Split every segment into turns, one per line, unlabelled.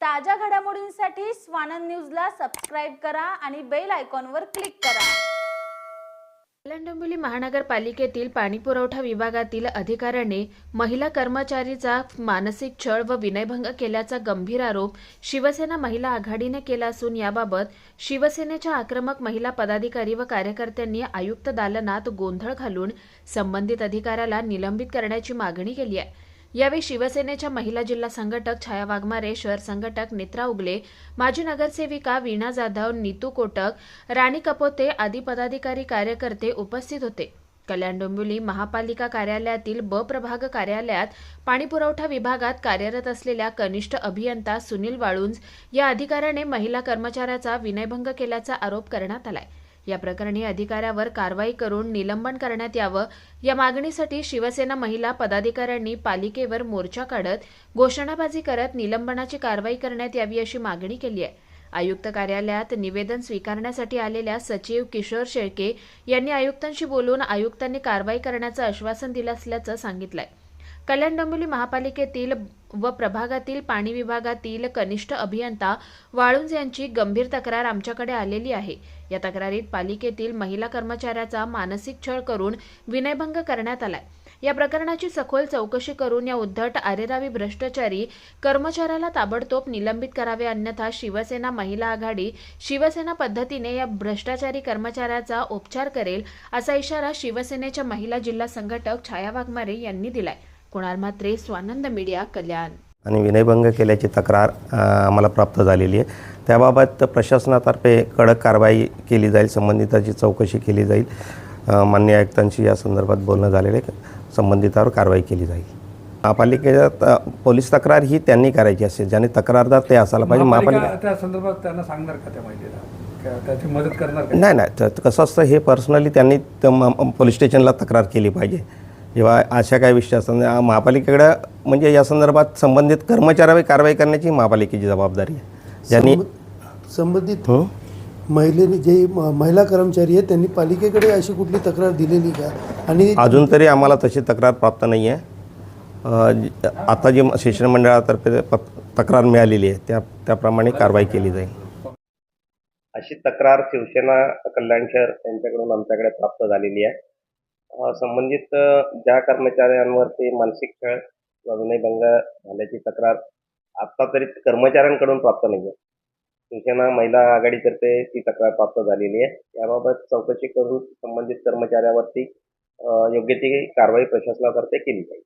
ताज्या घडामोडींसाठी स्वानंद न्यूजला सबस्क्राईब करा आणि बेल आयकॉनवर क्लिक करा.
कल्याण डोंबिवली महानगरपालिकेतील पाणीपुरवठा विभागातील अधिकाऱ्याने महिला कर्मचारीचा मानसिक छळ व विनयभंग केल्याचा गंभीर आरोप शिवसेना महिला आघाडीने केला असून याबाबत शिवसेनेच्या आक्रमक महिला पदाधिकारी व कार्यकर्त्यांनी आयुक्त दालनात गोंधळ घालून संबंधित अधिकाऱ्याला निलंबित करण्याची मागणी केली आहे. यावेळी शिवसेनेच्या महिला जिल्हा संघटक छाया वाघमारे शहर संघटक नेत्रा उगले माजी नगरसेविका वीणा जाधव नीतू कोटक राणी कपोते आदी पदाधिकारी कार्यकर्ते उपस्थित होते. कल्याण डोंबिवली महापालिका कार्यालयातील ब प्रभाग कार्यालयात पाणीपुरवठा विभागात कार्यरत असलेल्या कनिष्ठ अभियंता सुनील वाळुंज या अधिकाऱ्याने महिला कर्मचाऱ्याचा विनयभंग केल्याचा आरोप करण्यात आलाय. या प्रकरणी अधिकाऱ्यावर कारवाई करून निलंबन करण्यात यावं. या मागणीसाठी शिवसेना महिला पदाधिकाऱ्यांनी पालिकेवर मोर्चा काढत घोषणाबाजी करत निलंबनाची कारवाई करण्यात यावी अशी मागणी केली आहे. आयुक्त कार्यालयात निवेदन स्वीकारण्यासाठी आलेल्या सचिव किशोर शेळके यांनी आयुक्तांशी बोलून आयुक्तांनी कारवाई करण्याचं आश्वासन दिलं असल्याचं सांगितलंय. कल्याण डोंबिवली महापालिकेतील व प्रभागातील पाणी विभागातील कनिष्ठ अभियंता वाळुंज यांची गंभीर तक्रार आमच्याकडे आलेली आहे. या तक्रारीत पालिकेतील महिला कर्मचाऱ्याचा मानसिक छळ करून विनयभंग करण्यात आलाय. या प्रकरणाची सखोल चौकशी करून या उद्धट आरेरावी भ्रष्टाचारी कर्मचाऱ्याला ताबडतोब निलंबित करावे अन्यथा शिवसेना महिला आघाडी शिवसेना पद्धतीने या भ्रष्टाचारी कर्मचाऱ्याचा उपचार करेल असा इशारा शिवसेनेच्या महिला जिल्हा संघटक छाया वाघमारे यांनी दिलाय. कुणाल म्हात्रे स्वानंद मीडिया कल्याण.
आणि विनयभंग केल्याची तक्रार आम्हाला प्राप्त झालेली आहे. त्याबाबत प्रशासनातर्फे कडक कारवाई केली जाईल संबंधिताची चौकशी केली जाईल मान्य आयुक्तांशी या संदर्भात बोलणं झालेलं आहे. संबंधितावर कारवाई केली जाईल. महापालिकेत अ, पोलीस तक्रार ही त्यांनी करायची असेल ज्याने तक्रारदार ते असायला पाहिजे. महापालिका
त्या संदर्भात त्यांना सांगणार का त्या महिलेला त्याची मदत करणार
नाही नाही. तर कसं असतं हे पर्सनली त्यांनी पोलीस स्टेशनला तक्रार केली पाहिजे. जेव्हा अशा काही विषय असतात आ- महापालिकेकडं म्हणजे या संदर्भात संबंधित कर्मचाऱ्यावर कारवाई करण्याची महापालिकेची जबाबदारी आहे. ज्यांनी
संब- संबंधित
हं?
महिलेने जे महिला कर्मचारी आहेत त्यांनी पालिकेकडे अशी कुठली तक्रार दिलेली का? आणि
अजून तरी आम्हाला तशी तक्रार प्राप्त नाही आहे आता जी शिक्षण मंडळातर्फे तक्रार मिळालेली आहे त्या त्याप्रमाणे कारवाई केली जाईल. अशी तक्रार शिवसेना कल्याण शहर यांच्याकडून आमच्याकडे प्राप्त झालेली आहे. अ, संबंधित अ, ज्या कर्मचाऱ्यांवरती मानसिक छळ किंवा विनयभंग झाल्याची तक्रार आत्ता तरी कर्मचाऱ्यांकडून प्राप्त नाही आहे शिवसेना महिला आघाडीतर्फे ती तक्रार प्राप्त झालेली आहे. याबाबत चौकशी करून संबंधित कर्मचाऱ्यावरती अ, योग्य ती कारवाई प्रशासनातर्फे केली जाईल.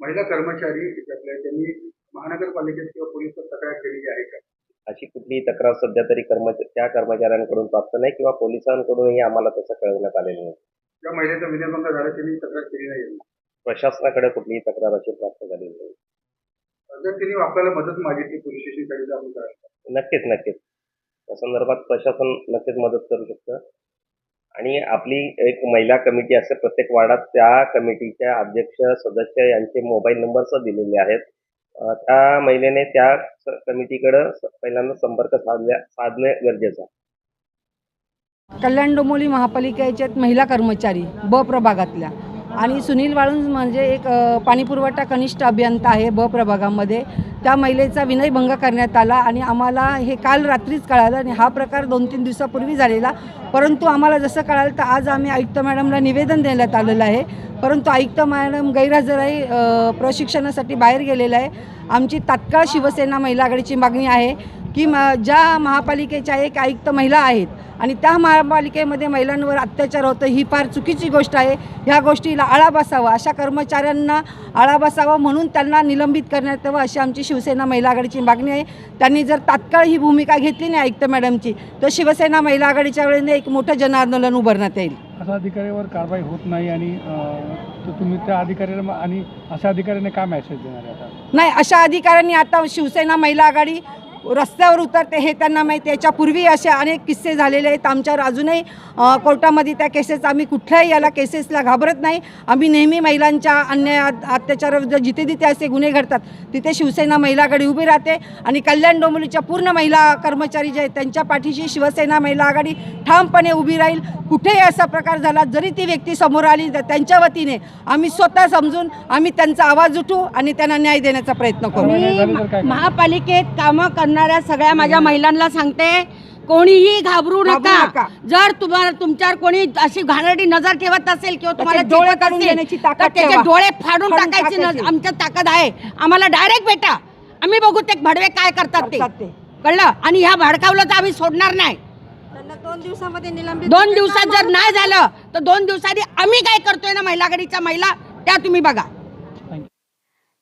महिला कर्मचारी त्यांनी महानगरपालिकेत किंवा पोलिसात तक्रार केलेली आहे का?
अशी कुठलीही तक्रार सध्या तरी कर्मचारी त्या कर्मचाऱ्यांकडून प्राप्त नाही किंवा पोलिसांकडूनही आम्हाला तसं कळवण्यात आलेलं नाही.
ज्या महिलेचा विनयभंग झाला त्यांनी तक्रार केली नाही.
प्रशासनाकडे कुठलीही तक्रार अशी प्राप्त झालेली नाही.
जर त्यांनी आपल्याला मदत मागितली पोलीस स्टेशनसाठी तर आपण करायचं
नक्कीच नक्कीच. त्या संदर्भात प्रशासन नक्कीच मदत करू शकतं. आणि आपली एक महिला कमिटी असते प्रत्येक वार्डात त्या कमिटीच्या अध्यक्ष सदस्य यांचे मोबाईल नंबर्स दिलेले आहेत. अं, त्या महिलेने त्या स- कमिटीकडं स- पहिल्यांदा संपर्क साधल्या साधणे गरजेचं आहे.
कल्याण डोंबोली महापालिकेच्यात महिला कर्मचारी ब प्रभागातल्या. आणि सुनील वाळुंज म्हणजे एक पाणीपुरवठा कनिष्ठ अभियंता आहे ब प्रभागामध्ये. त्या महिलेचा विनयभंग करण्यात आला आणि आम्हाला हे काल रात्रीच कळालं आणि हा प्रकार दोन तीन दिवसापूर्वी झालेला. परंतु आम्हाला जसं कळालं तर आज आम्ही आयुक्त मॅडमला निवेदन देण्यात आलेलं आहे. परंतु आयुक्त मॅडम गैरहजर आहे प्रशिक्षणासाठी बाहेर गेलेलं आहे. आमची तात्काळ शिवसेना महिला आघाडीची मागणी आहे. की म ज्या महापालिकेच्या एक आयुक्त महिला आहेत आणि त्या महापालिकेमध्ये महिलांवर अत्याचार होतं ही फार चुकीची गोष्ट आहे. ह्या गोष्टीला आळा बसावा अशा कर्मचाऱ्यांना आळा बसावा म्हणून त्यांना निलंबित करण्यात यावं अशी आमची शिवसेना महिला आघाडीची मागणी आहे. त्यांनी जर तात्काळ ही भूमिका घेतली नाही आयुक्त मॅडमची तर शिवसेना महिला आघाडीच्या वेळेने एक मोठं जनआंदोलन उभारण्यात येईल.
अशा अधिकाऱ्यावर कारवाई होत नाही आणि तुम्ही त्या अधिकाऱ्याला आणि अशा अधिकाऱ्याने काय मेसेज देणार आता?
नाही अशा अधिकाऱ्यांनी आता शिवसेना महिला आघाडी रस्त्यावर उतरते हे त्यांना माहिती आहे. याच्यापूर्वी असे अनेक किस्से झालेले आहेत. आमच्यावर अजूनही कोर्टामध्ये त्या केसेस आम्ही कुठल्याही याला केसेसला घाबरत नाही. आम्ही नेहमी महिलांच्या अन्याय अत्याचाराविरुद्ध जिथे जिथे असे गुन्हे घडतात तिथे शिवसेना महिलाकडे उभी राहते आणि कल्याण डोंबिवलीच्या पूर्ण महिला कर्मचारी जे आहेत त्यांच्या पाठीशी शिवसेना महिला आघाडी ठामपणे उभी राहील. कुठेही असा प्रकार झाला जरी ती व्यक्ती समोर आली तर त्यांच्या वतीने आम्ही स्वतः समजून आम्ही त्यांचा आवाज उठू आणि त्यांना न्याय देण्याचा प्रयत्न करू.
महापालिकेत कामं करणाऱ्या सगळ्या माझ्या महिलांना सांगते कोणीही घाबरू
घाबरू
नका. जर तुम्हाला तुमच्यावर कोणी अशी घाणेरडी नजर ठेवत असेल किंवा तुम्हाला
डोळे काढून
तर
ताकद
त्याचे. डोळे फाडून टाकायची
टाकायची.
नज- आमच्या ताकद आहे. आम्हाला डायरेक्ट भेटा. आम्ही बघू ते भडवे काय
करतात ते.
कळलं? आणि ह्या भडकावलं तर आम्ही सोडणार नाही.
दोन दिवसामध्ये निलंबित
दोन दिवसात जर नाही झालं तर दोन दिवसांनी आम्ही काय करतोय ना महिला आघाडीच्या महिला? त्या तुम्ही बघा.